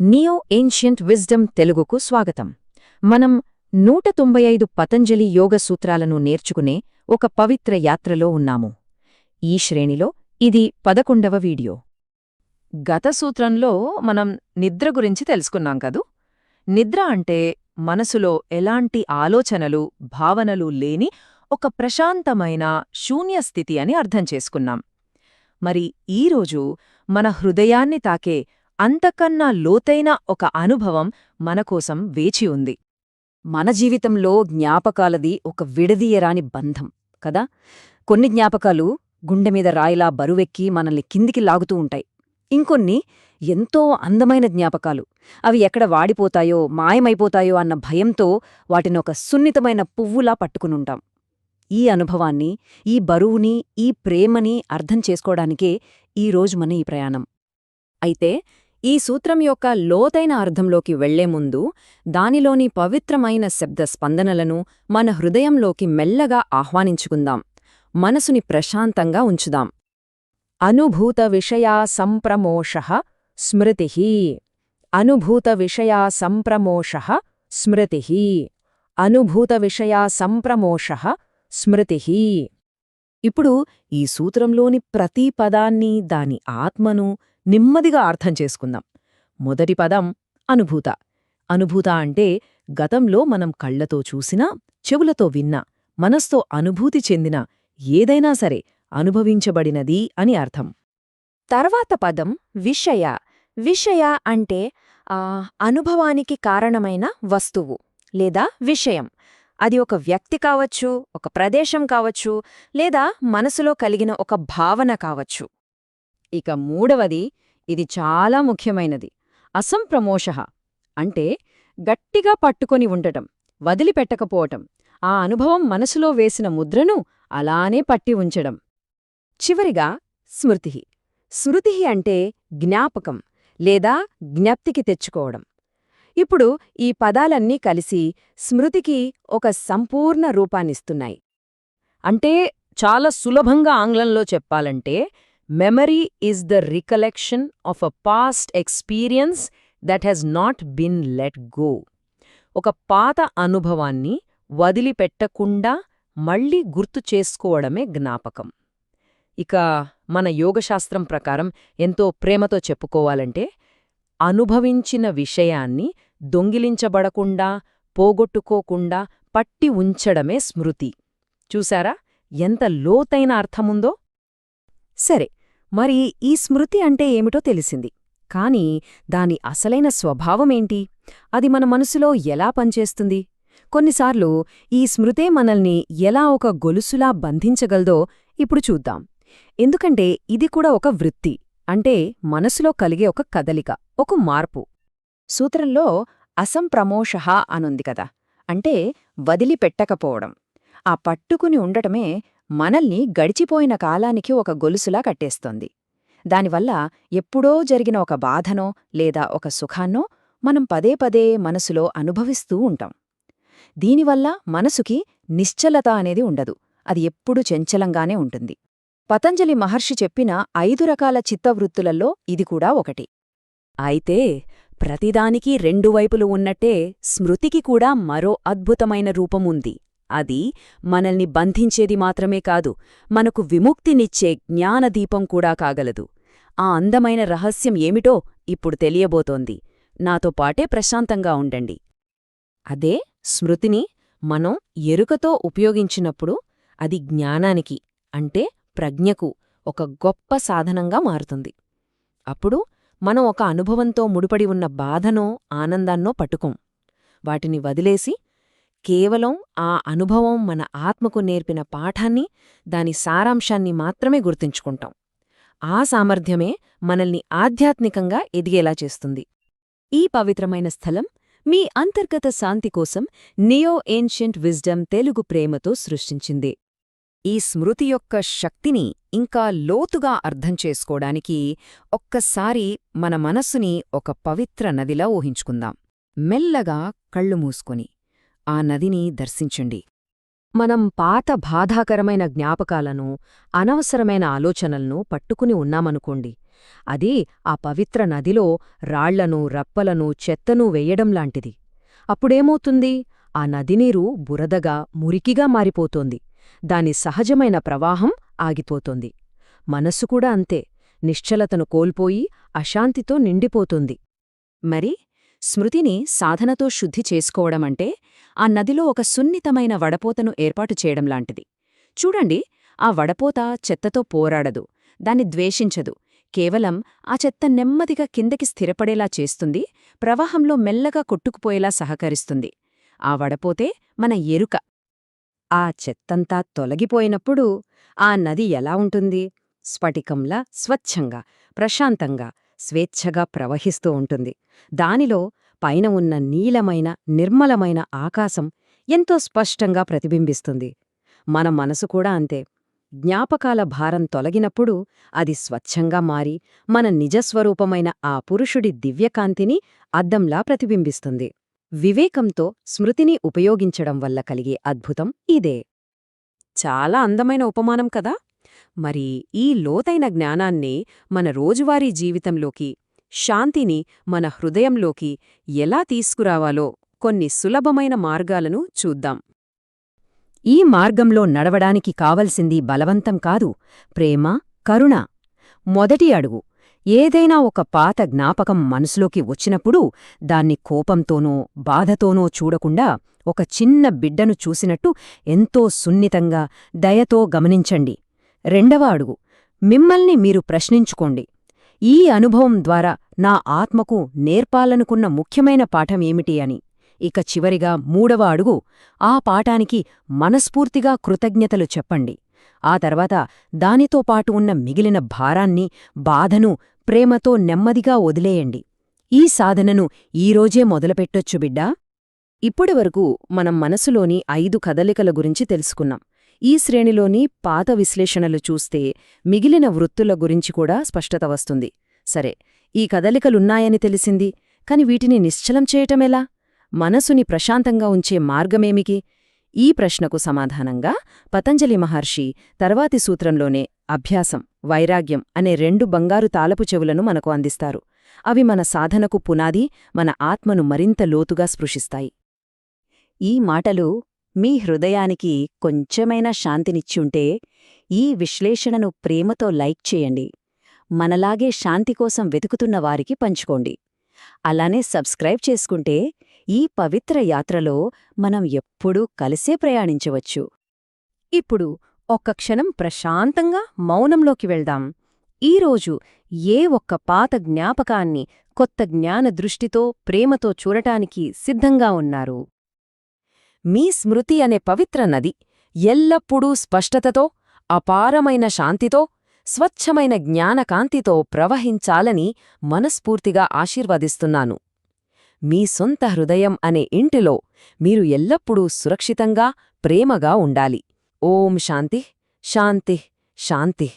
Neo ancient wisdom తెలుగుకు స్వాగతం. మనం నూట తొంభై ఐదు పతంజలి యోగ సూత్రాలను నేర్చుకునే ఒక పవిత్ర యాత్రలో ఉన్నాము. ఈ శ్రేణిలో ఇది పదకొండవ వీడియో. గత సూత్రంలో మనం నిద్ర గురించి తెలుసుకున్నాం కదూ? నిద్ర అంటే మనసులో ఎలాంటి ఆలోచనలు భావనలు లేని ఒక ప్రశాంతమైన శూన్యస్థితి అని అర్థం చేసుకున్నాం. మరి ఈరోజు మన హృదయాన్ని తాకే అంతకన్నా లోతైన ఒక అనుభవం మనకోసం వేచి ఉంది. మన జీవితంలో జ్ఞాపకాలది ఒక విడదీయరాని బంధం కదా? కొన్ని జ్ఞాపకాలు గుండె మీద రాయిలా బరువెక్కి మనల్ని కిందికి లాగుతూ ఉంటాయి. ఇంకొన్ని ఎంతో అందమైన జ్ఞాపకాలు. అవి ఎక్కడ వాడిపోతాయో మాయమైపోతాయో అన్న భయంతో వాటినొక సున్నితమైన పువ్వులా పట్టుకునుంటాం ఈ అనుభవాన్ని ఈ బరువుని ఈ ప్రేమని అర్థం చేసుకోవడానికే ఈరోజు మన ఈ ప్రయాణం. అయితే ఈ సూత్రం యొక్క లోతైన అర్థంలోకి వెళ్ళే ముందు దానిలోని పవిత్రమైన శబ్ద స్పందనలను మన హృదయంలోకి మెల్లగా ఆహ్వానించుకుందాం. మనసుని ప్రశాంతంగా ఉంచుదాం. అనుభూత విషయా సంప్రమోష స్మృతి. అనుభూత విషయా సంప్రమోష స్మృతి. అనుభూత విషయా సంప్రమోష స్మృతి. ఇప్పుడు ఈ సూత్రంలోని ప్రతి పదాన్ని దాని ఆత్మను నెమ్మదిగా అర్థం చేసుకుందాం. మొదటి పదం అనుభూత. అనుభూత అంటే గతంలో మనం కళ్ళతో చూసినా చెవులతో విన్నా మనస్తో అనుభూతి చెందిన ఏదైనా సరే అనుభవించబడినది అని అర్థం. తర్వాత పదం విషయ. విషయ అంటే అనుభవానికి కారణమైన వస్తువు లేదా విషయం. అది ఒక వ్యక్తి కావచ్చు ఒక ప్రదేశం కావచ్చు లేదా మనసులో కలిగిన ఒక భావన కావచ్చు. ఇక మూడవది ఇది చాలా ముఖ్యమైనది. అసంప్రమోష అంటే గట్టిగా పట్టుకొని ఉండటం వదిలిపెట్టకపోవటం ఆ అనుభవం మనసులో వేసిన ముద్రను అలానే పట్టి ఉంచడం. చివరిగా స్మృతి. స్మృతి అంటే జ్ఞాపకం లేదా జ్ఞప్తికి తెచ్చుకోవడం. ఇప్పుడు ఈ పదాలన్నీ కలిసి స్మృతికి ఒక సంపూర్ణ రూపాన్నిస్తున్నాయి. అంటే చాలా సులభంగా ఆంగ్లంలో చెప్పాలంటే memory is the recollection of a past experience that has not been let go ఒక పాత అనుభవాన్ని వదిలిపెట్టకుండా మళ్ళీ గుర్తు చేసుకోవడమే జ్ఞాపకం. ఇక మన యోగశాస్త్రం ప్రకారం ఎంతో ప్రేమతో చెప్పుకోవాలంటే అనుభవించిన విషయాన్ని దొంగిలించబడకుండా పోగొట్టుకోకుండా పట్టి ఉంచడమే స్మృతి. చూశారా ఎంత లోతైన అర్థముందో? సరే మరి ఈ స్మృతి అంటే ఏమిటో తెలిసింది. కాని దాని అసలైన స్వభావమేంటి అది మన మనసులో ఎలా పనిచేస్తుంది? కొన్నిసార్లు ఈ స్మృతే మనల్ని ఎలా ఒక గొలుసులా బంధించగలదో ఇప్పుడు చూద్దాం. ఎందుకంటే ఇది కూడా ఒక వృత్తి అంటే మనసులో కలిగే ఒక కదలిక ఒక మార్పు. సూత్రంలో అసంప్రమోష అనుంది కదా అంటే వదిలిపెట్టకపోవడం. ఆ పట్టుకుని ఉండటమే మనల్ని గడిచిపోయిన కాలానికి ఒక గొలుసులా కట్టేస్తోంది. దానివల్ల ఎప్పుడో జరిగిన ఒక బాధనో లేదా ఒక సుఖాన్నో మనం పదే పదే మనసులో అనుభవిస్తూ ఉంటాం. దీనివల్ల మనసుకి నిశ్చలత అనేది ఉండదు. అది ఎప్పుడూ చంచలంగానే ఉంటుంది. పతంజలి మహర్షి చెప్పిన ఐదు రకాల చిత్తవృత్తులలో ఇది కూడా ఒకటి. అయితే ప్రతిదానికి రెండు వైపులు ఉన్నట్టే స్మృతికి కూడా మరో అద్భుతమైన రూపముంది అది మనల్ని బంధించేది మాత్రమే కాదు మనకు విముక్తినిచ్చే జ్ఞానదీపం కూడా కాగలదు. ఆ అందమైన రహస్యం ఏమిటో ఇప్పుడు తెలియబోతోంది. నాతో పాటే ప్రశాంతంగా ఉండండి. అదే స్మృతిని మనం ఎరుకతో ఉపయోగించినప్పుడు అది జ్ఞానానికి అంటే ప్రజ్ఞకు ఒక గొప్ప సాధనంగా మారుతుంది. అప్పుడు మనం ఒక అనుభవంతో ముడిపడి ఉన్న బాధనో ఆనందాన్నో పట్టుకోం. వాటిని వదిలేసి కేవలం ఆ అనుభవం మన ఆత్మకు నేర్పిన పాఠాన్ని దాని సారాంశాన్ని మాత్రమే గుర్తించుకుంటాం. ఆ సామర్థ్యమే మనల్ని ఆధ్యాత్మికంగా ఎదిగేలా చేస్తుంది. ఈ పవిత్రమైన స్థలం మీ అంతర్గత శాంతి కోసం నియో ఏన్షియంట్ విజ్డమ్ తెలుగు ప్రేమతో సృష్టించింది. ఈ స్మృతి యొక్క శక్తిని ఇంకా లోతుగా అర్థం చేసుకోడానికి ఒక్కసారి మన మనస్సుని ఒక పవిత్ర నదిలా ఊహించుకుందాం. మెల్లగా కళ్ళు మూసుకొని. ఆ నదిని దర్శించండి. మనం పాత బాధాకరమైన జ్ఞాపకాలను అనవసరమైన ఆలోచనలను పట్టుకుని ఉన్నామనుకోండి. అది ఆ పవిత్ర నదిలో రాళ్ళను రప్పలను చెత్తను వెయ్యడం లాంటిది. అప్పుడేమవుతుంది? ఆ నదినీరు బురదగా మురికిగా మారిపోతోంది. దాని సహజమైన ప్రవాహం ఆగిపోతోంది. మనస్సు కూడా అంతే. నిశ్చలతను కోల్పోయి అశాంతితో నిండిపోతుంది. మరి? స్మృతిని సాధనతో శుద్ధి చేసుకోవడమంటే ఆ నదిలో ఒక సున్నితమైన వడపోతను ఏర్పాటు చేయడం లాంటిది చూడండి ఆ వడపోత చెత్తతో పోరాడదు దాన్ని ద్వేషించదు. కేవలం ఆ చెత్త నెమ్మదిగా కిందకి స్థిరపడేలా చేస్తుంది ప్రవాహంలో మెల్లగా కొట్టుకుపోయేలా సహకరిస్తుంది. ఆ వడపోతే మన ఎరుక. ఆ చెత్తంతా తొలగిపోయినప్పుడు ఆ నది ఎలా ఉంటుంది? స్ఫటికంలా స్వచ్ఛంగా ప్రశాంతంగా స్వేచ్ఛగా ప్రవహిస్తూ ఉంటుంది. దానిలో పైన ఉన్న నీలమైన నిర్మలమైన ఆకాశం ఎంతో స్పష్టంగా ప్రతిబింబిస్తుంది. మన మనసు కూడా అంతే. జ్ఞాపకాల భారం తొలగినప్పుడు అది స్వచ్ఛంగా మారి మన నిజస్వరూపమైన ఆ పురుషుడి దివ్యకాంతిని అద్దంలా ప్రతిబింబిస్తుంది. వివేకంతో స్మృతిని ఉపయోగించడం వల్ల కలిగే అద్భుతం ఇదే. చాలా అందమైన ఉపమానం కదా! మరి ఈ లోతైన జ్ఞానాన్ని మన రోజువారీ జీవితంలోకి శాంతిని మన హృదయంలోకి ఎలా తీసుకురావాలో కొన్ని సులభమైన మార్గాలను చూద్దాం. ఈ మార్గంలో నడవడానికి కావలసింది బలవంతం కాదు ప్రేమ కరుణ. మొదటి అడుగు ఏదైనా ఒక పాత జ్ఞాపకం మనసులోకి వచ్చినప్పుడు దాన్ని కోపంతోనో బాధతోనో చూడకుండా ఒక చిన్న బిడ్డను చూసినట్టు ఎంతో సున్నితంగా దయతో గమనించండి. రెండవ అడుగు. మిమ్మల్ని మీరు ప్రశ్నించుకోండి. ఈ అనుభవం ద్వారా నా ఆత్మకు నేర్పాలనుకున్న ముఖ్యమైన పాఠం ఏమిటి అని. ఇక చివరిగా మూడవ అడుగు. ఆ పాఠానికి మనస్ఫూర్తిగా కృతజ్ఞతలు చెప్పండి. ఆ తర్వాత దానితో పాటు ఉన్న మిగిలిన భారాన్ని బాధను ప్రేమతో నెమ్మదిగా వదిలేయండి. ఈ సాధనను ఈరోజే మొదలుపెట్టొచ్చు బిడ్డా. ఇప్పటివరకు మనం మనసులోని ఐదు కదలికల గురించి తెలుసుకున్నాం. ఈ శ్రేణిలోని పాత విశ్లేషణలు చూస్తే మిగిలిన వృత్తుల గురించి కూడా స్పష్టత వస్తుంది. సరే ఈ కదలికలున్నాయని తెలిసింది కాని వీటిని నిశ్చలం చేయటమెలా మనసుని ప్రశాంతంగా ఉంచే మార్గమేమికి? ఈ ప్రశ్నకు సమాధానంగా పతంజలి మహర్షి తర్వాతి సూత్రంలోనే అభ్యాసం వైరాగ్యం అనే రెండు బంగారు తాలపు చెవులను మనకు అందిస్తారు. అవి మన సాధనకు పునాది మన ఆత్మను మరింత లోతుగా స్పృశిస్తాయి. ఈ మాటలు మీ హృదయానికి కొంచెమైనా శాంతినిచ్చుంటే ఈ విశ్లేషణను ప్రేమతో లైక్ చేయండి. మనలాగే శాంతి కోసం వెతుకుతున్న వారికి పంచుకోండి. అలానే సబ్స్క్రైబ్ చేసుకుంటే ఈ పవిత్ర యాత్రలో మనం ఎప్పుడూ కలిసే ప్రయాణించవచ్చు. ఇప్పుడు ఒక్క క్షణం ప్రశాంతంగా మౌనంలోకి వెళ్దాం. ఈరోజు ఏ ఒక్క పాత జ్ఞాపకాన్ని కొత్త జ్ఞాన దృష్టితో ప్రేమతో చూడటానికి సిద్ధంగా ఉన్నారు? మీ స్మృతి అనే పవిత్ర నది ఎల్లప్పుడూ స్పష్టతతో అపారమైన శాంతితో స్వచ్ఛమైన జ్ఞానకాంతితో ప్రవహించాలని మనస్ఫూర్తిగా ఆశీర్వదిస్తున్నాను. మీ సొంత హృదయం అనే ఇంటిలో మీరు ఎల్లప్పుడూ సురక్షితంగా ప్రేమగా ఉండాలి. ఓం శాంతి శాంతి శాంతి.